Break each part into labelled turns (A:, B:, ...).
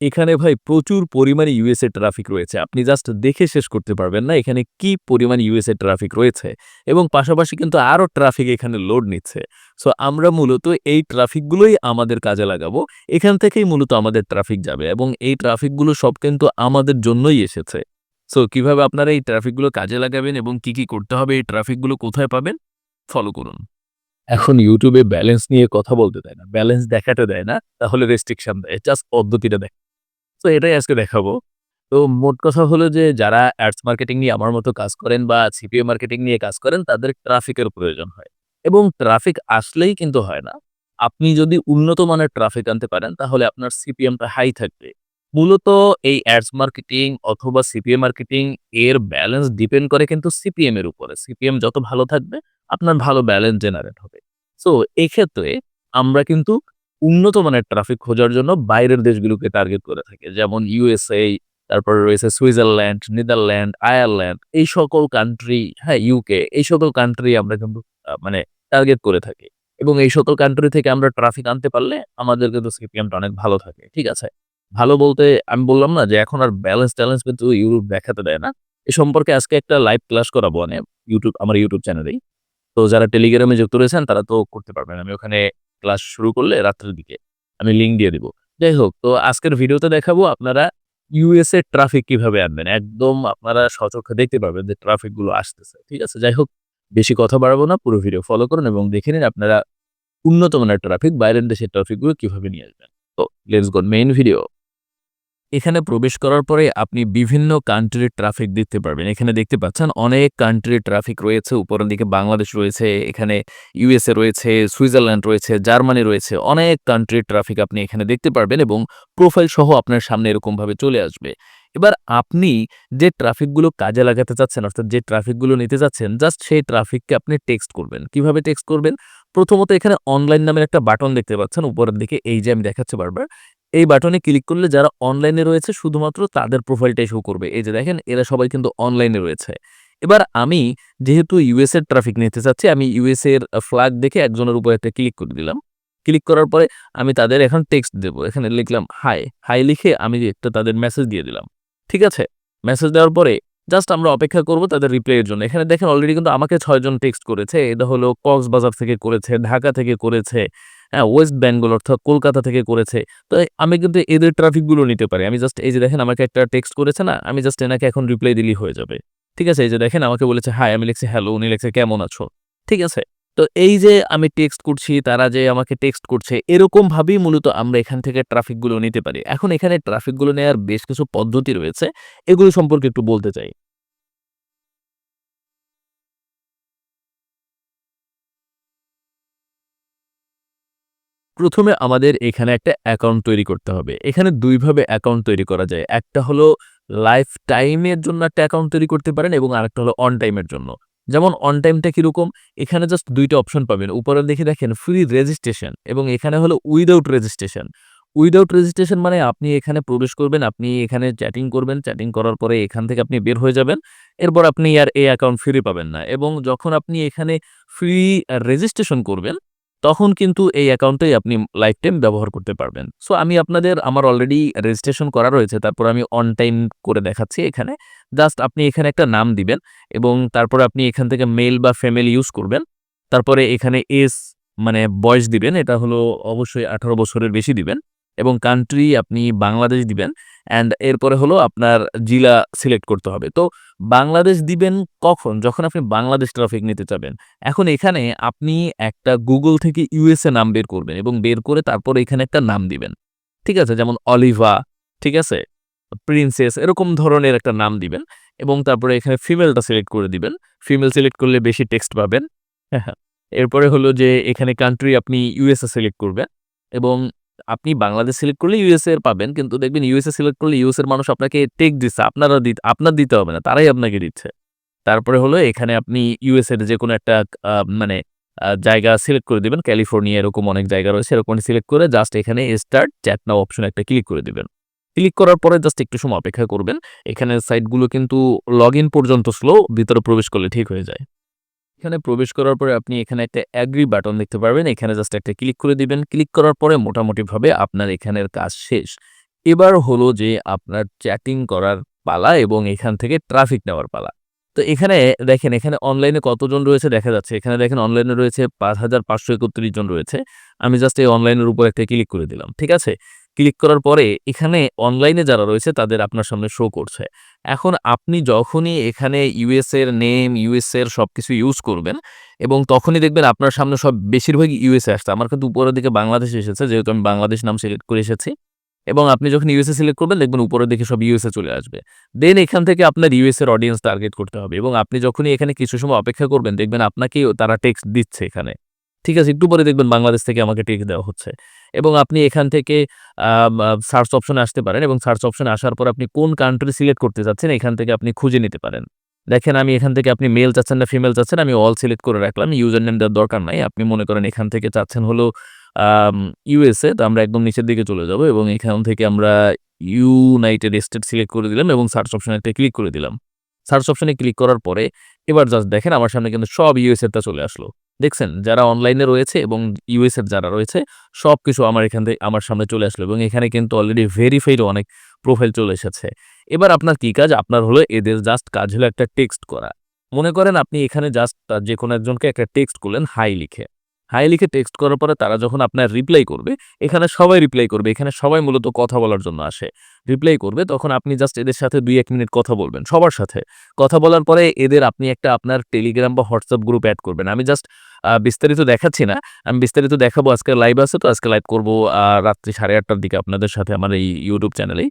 A: এখানে ভাই প্রচুর পরিমাণে ইউএসএ ট্রাফিক রয়েছে। আপনি জাস্ট দেখে শেষ করতে পারবেন না এখানে কি পরিমাণ ইউএসএ ট্রাফিক রয়েছে এবং পাশাপাশি কিন্তু আরও ট্রাফিক এখানে লোড নিচ্ছে। সো আমরা মূলত এই ট্রাফিকগুলোই আমাদের কাজে লাগাবো। এখান থেকেই মূলত আমাদের ট্রাফিক যাবে এবং এই ট্রাফিকগুলো সব কিন্তু আমাদের জন্যই এসেছে। সো কীভাবে আপনারা এই ট্রাফিকগুলো কাজে লাগাবেন এবং কি, কি করতে হবে এই ট্রাফিকগুলো কোথায় পাবেন? ফলো করুন। এখন ইউটিউবে ব্যালেন্স নিয়ে কথা বলতে দেয় না। ব্যালেন্স দেখাতে দেয় না। তাহলে রেস্ট্রিকশন দেয়। জাস্ট পদ্ধতিটা দেখ তো এটাই আজকে দেখাবো। তো মোট কথা হলো যে, যারা অ্যাডস মার্কেটিং নিয়ে আমার মতো কাজ করেন বা সিপিএ মার্কেটিং নিয়ে কাজ করেন, তাদের ট্রাফিকের প্রয়োজন হয়। এবং ট্রাফিক আসলেই কিন্তু হয় না। আপনি যদি উন্নত মানের ট্রাফিক আনতে পারেন, তাহলে আপনার সিপিএমটা হাই থাকবে। মূলত এই অ্যাডস মার্কেটিং অথবা সিপিএ মার্কেটিং এর ব্যালেন্স ডিপেন্ড করে কিন্তু সিপিএম এর উপরে। সিপিএম যত ভালো থাকবে, আপনার ভালো ব্যালেন্স জেনারেট হবে। সো এক্ষেত্রে আমরা কিন্তু উন্নত মানের ট্রাফিক খোঁজার জন্য বাইরের দেশগুলোকে টার্গেট করে থাকে যেমন ইউএসএ, তারপরে রয়েছে সুইজারল্যান্ড, নেদারল্যান্ড, আয়ারল্যান্ড এই সকল কান্ট্রি, হ্যাঁ, ইউকে এই সকল কান্ট্রি আমরা কিন্তু মানে টার্গেট করে থাকি। এবং এই সকল কান্ট্রি থেকে আমরা ট্রাফিক আনতে পারলে আমাদের কিন্তু সিপিএমটা অনেক ভালো থাকে। ঠিক আছে? ভালো বলতে আমি বললাম না যে এখন আর ব্যালেন্স-ট্যালেন্স কিন্তু ইউটিউব দেখাতে দেয় না। এ সম্পর্কে আজকে একটা লাইভ ক্লাস করাবো মানে ইউটিউব আমার ইউটিউব চ্যানেলেই। তো যারা টেলিগ্রামে যুক্ত রয়েছেন তারা তো করতে পারবেন। আমি ওখানে ক্লাস শুরু করলে রাত্রের দিকে আমি লিঙ্ক দিয়ে দেবো যাই হোক, তো আজকের ভিডিওতে দেখাবো আপনারা ইউএস এর ট্রাফিক কীভাবে আনবেন। একদম আপনারা সচক্ষে দেখতে পাবেন যে ট্রাফিকগুলো আসতেছে। ঠিক আছে? যাই হোক, বেশি কথা বাড়াবো না। পুরো ভিডিও ফলো করুন এবং দেখে নিন আপনারা উন্নত মানের ট্রাফিক বাইরের দেশের ট্রাফিকগুলো কীভাবে নিয়ে আসবেন। তো লেটস গো মেইন ভিডিও। এখানে প্রবেশ করার পরে আপনি বিভিন্ন কান্ট্রির ট্রাফিক দেখতে পারবেন। এখানে দেখতে পাচ্ছেন অনেক কান্ট্রির ট্রাফিক রয়েছে। উপরের দিকে বাংলাদেশ রয়েছে, এখানে ইউএসএ রয়েছে, সুইজারল্যান্ড রয়েছে, জার্মানি রয়েছে। অনেক কান্ট্রির ট্রাফিক আপনি এখানে দেখতে পারবেন এবং প্রোফাইল সহ আপনার সামনে এরকমভাবে চলে আসবে। এবার আপনি যে ট্রাফিকগুলো কাজে লাগাতে চাচ্ছেন অর্থাৎ যে ট্রাফিকগুলো নিতে চাচ্ছেন জাস্ট সেই ট্রাফিককে আপনি টেক্সট করবেন। কীভাবে টেক্সট করবেন? প্রথমত এখানে অনলাইন নামের একটা বাটন দেখতে পাচ্ছেন উপরের দিকে এই যে আমি দেখাচ্ছি বারবার। এই বাটনে ক্লিক করলে যারা অনলাইনে রয়েছে, শুধুমাত্র তাদের প্রোফাইলটাই শো করবে। এই যে দেখেন, এরা সবাই কিন্তু অনলাইনে রয়েছে। এবার আমি যেহেতু ইউএস এর ট্রাফিক নিতে চাচ্ছি, আমি ইউএস এর ফ্ল্যাগ দেখে একজনের উপর একটা ক্লিক করে দিলাম। ক্লিক করার পরে আমি তাদের এখন টেক্সট দেব। এখানে লিখলাম হাই। হাই লিখে আমি একটা তাদের মেসেজ দিয়ে দিলাম। ঠিক আছে? মেসেজ দেওয়ার পরে জাস্ট আমরা অপেক্ষা করব তাদের রিপ্লাইয়ের জন্য। এখানে দেখেন অলরেডি কিন্তু আমাকে ছয়জন টেক্সট করেছে। এটা হলো কক্সবাজার থেকে করেছে, ঢাকা থেকে করেছে, হ্যাঁ, ওয়েস্ট বেঙ্গল অর্থাৎ কলকাতা থেকে করেছে। তো আমি কিন্তু এদের ট্রাফিকগুলো নিতে পারি। আমি জাস্ট এই যে দেখেন আমাকে একটা টেক্সট করেছে না? আমি জাস্ট এনাকে এখন রিপ্লাই দিলেই হয়ে যাবে। ঠিক আছে? এই যে দেখেন আমাকে বলেছে হাই, আমি লিখছি হ্যালো, উনি লিখছে কেমন আছো? ঠিক আছে? তো এই যে আমি টেক্সট করছি, তারা যে আমাকে টেক্সট করছে এরকম ভাবেই মূলত আমরা এখান থেকে ট্রাফিকগুলো নিতে পারি। এখন এখানে ট্রাফিকগুলো নেওয়ার বেশ কিছু পদ্ধতি রয়েছে। এগুলো সম্পর্কে একটু বলতে চাই। প্রথমে আমাদের এখানে একটা অ্যাকাউন্ট তৈরি করতে হবে। এখানে দুইভাবে অ্যাকাউন্ট তৈরি করা যায়। একটা হলো লাইফ টাইমের জন্য একটা অ্যাকাউন্ট তৈরি করতে পারেন এবং আরেকটা হলো অন টাইমের জন্য। যেমন অন টাইমটা কীরকম এখানে জাস্ট দুইটা অপশন পাবেন। উপরে দেখে দেখেন ফ্রি রেজিস্ট্রেশন এবং এখানে হলো উইদাউট রেজিস্ট্রেশন। উইদাউট রেজিস্ট্রেশন মানে আপনি এখানে প্রবেশ করবেন, আপনি এখানে চ্যাটিং করবেন, চ্যাটিং করার পরে এখান থেকে আপনি বের হয়ে যাবেন। এরপর আপনি আর এই অ্যাকাউন্ট ফ্রি পাবেন না এবং যখন আপনি এখানে ফ্রি রেজিস্ট্রেশন করবেন তখন কিন্তু এই অ্যাকাউন্টেই আপনি লাইফ টাইম ব্যবহার করতে পারবেন। সো আমি আপনাদের, আমার অলরেডি রেজিস্ট্রেশন করা রয়েছে। তারপর আমি অন টাইম করে দেখাচ্ছি এখানে। জাস্ট আপনি এখানে একটা নাম দিবেন এবং তারপরে আপনি এখান থেকে মেল বা ফ্যামিলি ইউজ করবেন। তারপরে এখানে এস মানে বয়স দিবেন। এটা হলো অবশ্যই ১৮ বছরের বেশি দিবেন এবং কান্ট্রি আপনি বাংলাদেশ দিবেন অ্যান্ড এরপরে হলো আপনার জিলা সিলেক্ট করতে হবে। তো বাংলাদেশ দিবেন কখন? যখন আপনি বাংলাদেশ ট্রাফিক নিতে চাবেন। এখন এখানে আপনি একটা গুগল থেকে ইউএসএ নাম বের করবেন এবং বের করে তারপর এখানে একটা নাম দিবেন। ঠিক আছে? যেমন অলিভা, ঠিক আছে? প্রিন্সেস এরকম ধরনের একটা নাম দিবেন এবং তারপরে এখানে ফিমেলটা সিলেক্ট করে দিবেন। ফিমেল সিলেক্ট করলে বেশি টেক্সট পাবেন। হ্যাঁ, হ্যাঁ। এরপরে হলো যে এখানে কান্ট্রি আপনি ইউএসএ সিলেক্ট করবেন এবং আপনি বাংলাদেশ সিলেক্ট করলে ইউএসএ এর পাবেন। কিন্তু দেখবেন ইউএসএ সিলেক্ট করলে ইউএস এর মানুষ আপনাকে টেক্সট দিচ্ছে। আপনারা দি আপনার দিতে হবে না। তারাই আপনাকে দিচ্ছে। তারপরে হলো এখানে আপনি ইউএসএ এর যেকোনো একটা মানে জায়গা সিলেক্ট করে দিবেন। ক্যালিফোর্নিয়া এরকম অনেক জায়গা রয়েছে। এরকম সিলেক্ট করে জাস্ট এখানে স্টার্ট চ্যাট নাও অপশন একটা ক্লিক করে দিবেন। ক্লিক করার পরে জাস্ট একটু সময় অপেক্ষা করবেন। এখানে সাইটগুলো কিন্তু লগইন পর্যন্ত স্লো, ভিতরে প্রবেশ করলে ঠিক হয়ে যায়। এখানে প্রবেশ করার পরে আপনি এখানে একটা অ্যাগ্রি বাটন দেখতে পারবেন। এখানে জাস্ট একটা ক্লিক করে দিবেন। ক্লিক করার পরে মোটামুটিভাবে আপনার এখানের কাজ শেষ। এবার হলো যে আপনার চ্যাটিং করার পালা এবং এখান থেকে ট্রাফিক নেওয়ার পালা তো এখানে দেখেন, এখানে অনলাইনে কতজন রয়েছে দেখা যাচ্ছে এখানে দেখেন অনলাইনে রয়েছে পাঁচ হাজার পাঁচশো একত্রিশ জন রয়েছে আমি জাস্ট এই অনলাইনের উপর একটা ক্লিক করে দিলাম, ঠিক আছে ক্লিক করার পরে এখানে অনলাইনে যারা রয়েছে তাদের আপনার সামনে শো করছে। এখন আপনি যখনই এখানে ইউএস এর নেম ইউএস এর সব কিছু ইউজ করবেন এবং তখনই দেখবেন আপনার সামনে সব বেশিরভাগই ইউএসএ আসছে। আমার কিন্তু উপরের দিকে বাংলাদেশ এসেছে, যেহেতু আমি বাংলাদেশ নাম সিলেক্ট করে এসেছি। এবং আপনি যখন ইউএসএ সিলেক্ট করবেন দেখবেন উপরের দিকে সব ইউএসএ চলে আসবে। দেন এখান থেকে আপনার ইউএস এর অডিয়েন্স টার্গেট করতে হবে এবং আপনি যখনই এখানে কিছু সময় অপেক্ষা করবেন দেখবেন আপনাকে তারা টেক্সট দিচ্ছে এখানে। ঠিক আছে, একটু পরে দেখবেন বাংলাদেশ থেকে আমাকে টেক্সট দেওয়া হচ্ছে। এবং আপনি এখান থেকে সার্চ অপশনে আসতে পারেন এবং সার্চ অপশনে আসার পর আপনি কোন কান্ট্রি সিলেক্ট করতে চাচ্ছেন এখান থেকে আপনি খুঁজে নিতে পারেন। দেখেন, আমি এখান থেকে আপনি মেল চাচ্ছেন না ফিমেল চাচ্ছেন আমি অল সিলেক্ট করে রাখলাম ইউজার নেম দেওয়ার দরকার নাই। আপনি মনে করেন এখান থেকে চাচ্ছেন হলো ইউএসএ তো আমরা একদম নিচের দিকে চলে যাব এবং এখান থেকে আমরা ইউনাইটেড স্টেট সিলেক্ট করে দিলাম এবং সার্চ অপশনে একটা ক্লিক করে দিলাম। সার্চ অপশনে ক্লিক করার পরে, এবার জাস্ট দেখেন, আমার সামনে কিন্তু সব ইউএসএরটা চলে আসলো। দেখছেন, যারা অনলাইনে রয়েছে এবং ইউএসএর যারা রয়েছে সব কিছু আমার এখান থেকে, আমার সামনে চলে আসলো এবং এখানে কিন্তু অলরেডি ভেরিফাইড অনেক প্রোফাইল চলে এসেছে। এবার আপনার কি কাজ? আপনার হলো এদের জাস্ট কাজ হলো একটা টেক্সট করা। মনে করেন আপনি এখানে জাস্ট যে কোনো একজনকে একটা টেক্সট করলেন হাই লিখে। হাই লিখে টেক্সট করার পরে তারা যখন আপনার রিপ্লাই করবে, এখানে সবাই রিপ্লাই করবে, এখানে সবাই মূলত কথা বলার জন্য আসে। রিপ্লাই করবে, তখন আপনি জাস্ট এদের সাথে দুই এক মিনিট কথা বলবেন, সবার সাথে। কথা বলার পরে এদের আপনি একটা আপনার টেলিগ্রাম বা হোয়াটসঅ্যাপ গ্রুপ অ্যাড করবেন। আমি জাস্ট বিস্তারিত দেখাচ্ছি না, আমি বিস্তারিত দেখাবো, আজকে লাইভ আছে তো, আজকে লাইভ করব রাত্রি সাড়ে আটটার দিকে আপনাদের সাথে আমার এই ইউটিউব চ্যানেলেই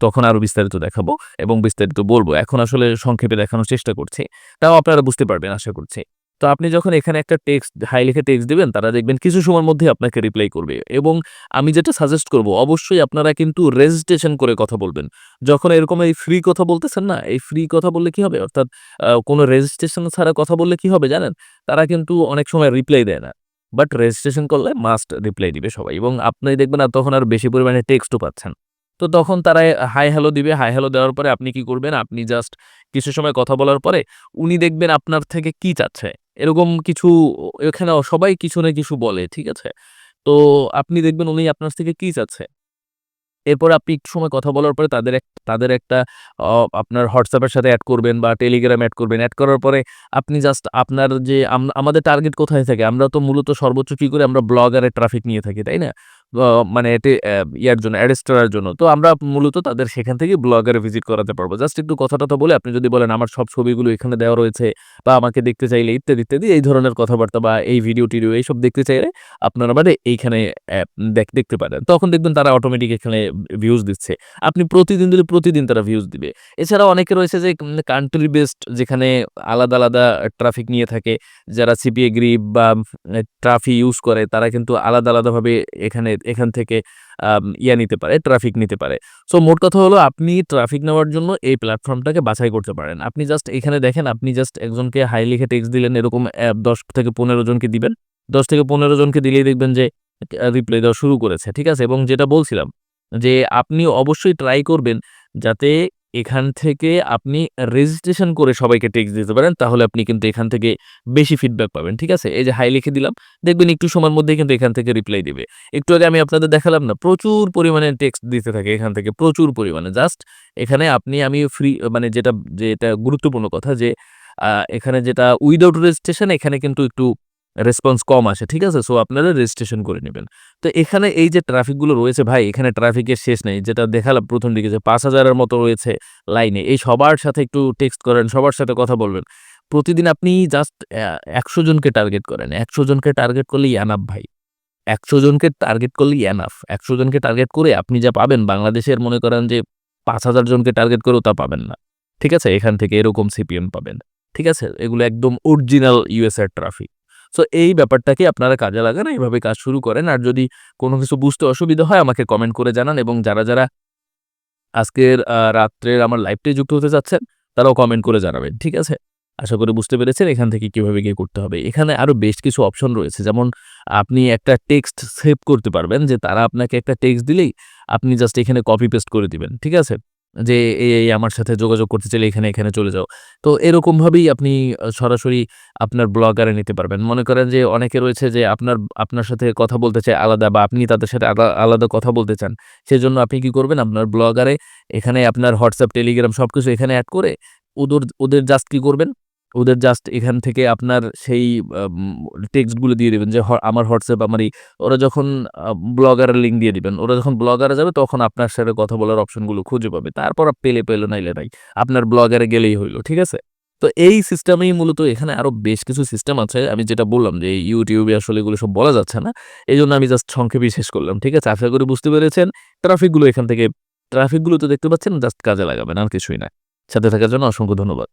A: তখন আরও বিস্তারিত দেখাবো এবং বিস্তারিত বলব। এখন আসলে সংক্ষেপে দেখানোর চেষ্টা করছি, তাও আপনারা বুঝতে পারবেন, আশা করছি। তো আপনি যখন এখানে একটা টেক্সট হাই লিখে টেক্সট দেবেন, তারা দেখবেন কিছু সময়ের মধ্যে আপনাকে রিপ্লাই করবে। এবং আমি যেটা সাজেস্ট করব, অবশ্যই আপনারা কিন্তু রেজিস্ট্রেশন করে কথা বলবেন। যখন এরকম এই ফ্রি কথা বলতেছেন না, এই ফ্রি কথা বললে কি হবে? অর্থাৎ কোনো রেজিস্ট্রেশন ছাড়া কথা বললে কি হবে জানেন? তারা কিন্তু অনেক সময় রিপ্লাই দেয় না। বাট রেজিস্ট্রেশন করলে মাস্ট রিপ্লাই দিবে সবাই। এবং আপনি দেখবেন আর তখন আর বেশি পরিমাণে টেক্সটও পাচ্ছেন। তো তখন তারা হাই হ্যালো দিবে। হাই হ্যালো দেওয়ার পরে আপনি কি করবেন? আপনি জাস্ট কিছু সময় কথা বলার পরে উনি দেখবেন আপনার থেকে কি চাচ্ছে। এরকম কিছু এখানে সবাই কিছু না কিছু বলে, ঠিক আছে? তো আপনি দেখবেন উনি আপনার থেকে কি চাচ্ছে? এরপর আপনি একটু সময় কথা বলার পরে তাদের এক, তাদের একটা আপনার হোয়াটসঅ্যাপের সাথে অ্যাড করবেন বা টেলিগ্রাম অ্যাড করবেন। অ্যাড করার পরে আপনি জাস্ট আপনার যে আমাদের টার্গেট কোথায় থাকে? আমরা তো মূলত সর্বোচ্চ কী করে? আমরা ব্লগারের ট্রাফিক নিয়ে থাকি, তাই না? মানে এতে ইয়ার জন্য অ্যারেস্ট করার জন্য। তো আমরা মূলত তাদের সেখান থেকে ব্লগারে ভিজিট করাতে পারব। জাস্ট একটু কথা টথা বলে, আপনি যদি বলেন, আমার সব ছবিগুলো এখানে দেওয়া রয়েছে বা আমাকে দেখতে চাইলে, ইত্যাদি ইত্যাদি, এই ধরনের কথাবার্তা বা এই ভিডিও টিডিও, এইসব দেখতে চাইলে আপনারা মানে এইখানে দেখতে পারেন। তখন দেখবেন তারা অটোমেটিক এখানে ভিউজ দিচ্ছে। আপনি প্রতিদিন দিলে প্রতিদিন তারা ভিউজ দিবে। এছাড়া অনেকে রয়েছে যে কান্ট্রি বেসড যেখানে আলাদা আলাদা ট্রাফিক নিয়ে থাকে, যারা সিপিএ গ্রিপ বা ট্রাফি ইউজ করে, তারা কিন্তু আলাদা, আলাদাভাবে এখানে এখান থেকে ইয়া নিতে পারে ট্রাফিক নিতে পারে। সো মোট কথা হলো আপনি ট্রাফিক নেওয়ার জন্য এই প্ল্যাটফর্মটাকে বাছাই করতে পারেন। আপনি জাস্ট এখানে দেখেন, আপনি জাস্ট একজনকে হাই লিখে টেক্সট দিলেন, এরকম দশ থেকে পনেরো জনকে দিবেন। দশ থেকে পনেরো জনকে দিলেই দেখবেন যে রিপ্লাই দেওয়া শুরু করেছে, ঠিক আছে? এবং যেটা বলছিলাম যে, আপনি অবশ্যই ট্রাই করবেন যাতে এখান থেকে আপনি রেজিস্ট্রেশন করে সবাইকে টেক্সট দিতে পারেন, তাহলে আপনি কিন্তু এখান থেকে বেশি ফিডব্যাক পাবেন, ঠিক আছে? এই যে হাই লিখে দিলাম, দেখবেন একটু সময়ের মধ্যেই কিন্তু এখান থেকে রিপ্লাই দিবে। একটু আগে আমি আপনাদের দেখালাম না, প্রচুর পরিমাণে টেক্সট দিতে থাকে এখান থেকে, প্রচুর পরিমাণে। জাস্ট এখানে আপনি, আমি ফ্রি মানে যেটা যেটা গুরুত্বপূর্ণ কথা যে এখানে যেটা উইদাউট রেজিস্ট্রেশন এখানে কিন্তু একটু রেসপন্স কম আসে, ঠিক আছে? সো আপনারা রেজিস্ট্রেশন করে নেবেন। তো এখানে এই যে ট্রাফিকগুলো রয়েছে ভাই, এখানে ট্রাফিকের শেষ নেই। যেটা দেখালাম প্রথম দিকে যে পাঁচ হাজারের মতো রয়েছে লাইনে এই সবার সাথে একটু টেক্সট করেন, সবার সাথে কথা বলবেন। প্রতিদিন আপনি জাস্ট একশো জনকে টার্গেট করেন। একশো জনকে টার্গেট করলেই অ্যানাফ ভাই। একশো জনকে টার্গেট করলেই অ্যানাফ একশো জনকে টার্গেট করে আপনি যা পাবেন, বাংলাদেশের মনে করেন যে পাঁচ হাজার জনকে টার্গেট করেও তা পাবেন না। ঠিক আছে? এখান থেকে এরকম সিপিএম পাবেন। ঠিক আছে? এগুলো একদম অরিজিনাল ইউএসএর ট্রাফিক সো এই ব্যাপারটাকে আপনারা কাজে লাগান, এইভাবে কাজ শুরু করেন। আর যদি কোনো কিছু বুঝতে অসুবিধা হয়, আমাকে কমেন্ট করে জানান এবং যারা যারা আজকের রাত্রের আমার লাইভটাই যুক্ত হতে চাচ্ছেন, তারাও কমেন্ট করে জানাবেন, ঠিক আছে? আশা করি বুঝতে পেরেছেন এখান থেকে কীভাবে গিয়ে করতে হবে। এখানে আরও বেশ কিছু অপশন রয়েছে। যেমন, আপনি একটা টেক্সট সেভ করতে পারবেন, যে তারা আপনাকে একটা টেক্সট দিলেই আপনি জাস্ট এখানে কপি পেস্ট করে দিবেন, ঠিক আছে? যে এই, আমার সাথে যোগাযোগ করতে চাইলে এখানে, এখানে চলে যাও। তো এরকমভাবেই আপনি সরাসরি আপনার ব্লগারে নিতে পারবেন। মনে করেন যে অনেকে রয়েছে যে আপনার আপনার সাথে কথা বলতে চায় আলাদা বা আপনি তাদের সাথে আলা আলাদা কথা বলতে চান। সেজন্য আপনি কি করবেন? আপনার ব্লগারে এখানে আপনার হোয়াটসঅ্যাপ টেলিগ্রাম সব কিছু এখানে অ্যাড করে ওদের ওদের জাস্ট কী করবেন? ওদের জাস্ট এখান থেকে আপনার সেই টেক্সটগুলো দিয়ে দিবেন যে আমার হোয়াটসঅ্যাপ আমার এই ওরা যখন ব্লগারের লিঙ্ক দিয়ে দিবেন। ওরা যখন ব্লগারে যাবে, তখন আপনার সাথে কথা বলার অপশনগুলো খুঁজে পাবে। তারপর পেলে পেল নাইলে নাই। আপনার ব্লগারে গেলেই হইল। ঠিক আছে? তো এই সিস্টেমেই মূলত এখানে আরও বেশ কিছু সিস্টেম আছে। আমি যেটা বললাম যে YouTube আসলে এগুলো সব বলা যাচ্ছে না। এই জন্য আমি জাস্ট সংক্ষেপে শেষ করলাম। ঠিক আছে? আশা করি বুঝতে পেরেছেন। ট্রাফিকগুলো এখান থেকে ট্রাফিকগুলো তো দেখতে পাচ্ছেন জাস্ট কাজে লাগাবেন, আর কিছুই না। সাথে থাকার জন্য অসংখ্য ধন্যবাদ।